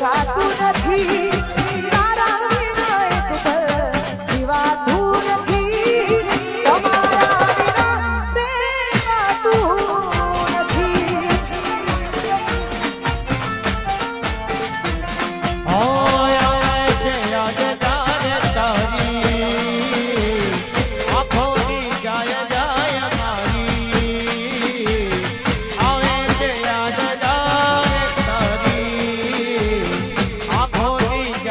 સાતું નથી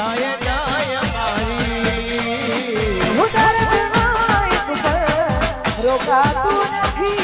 જાય જાય રોકાતું નથી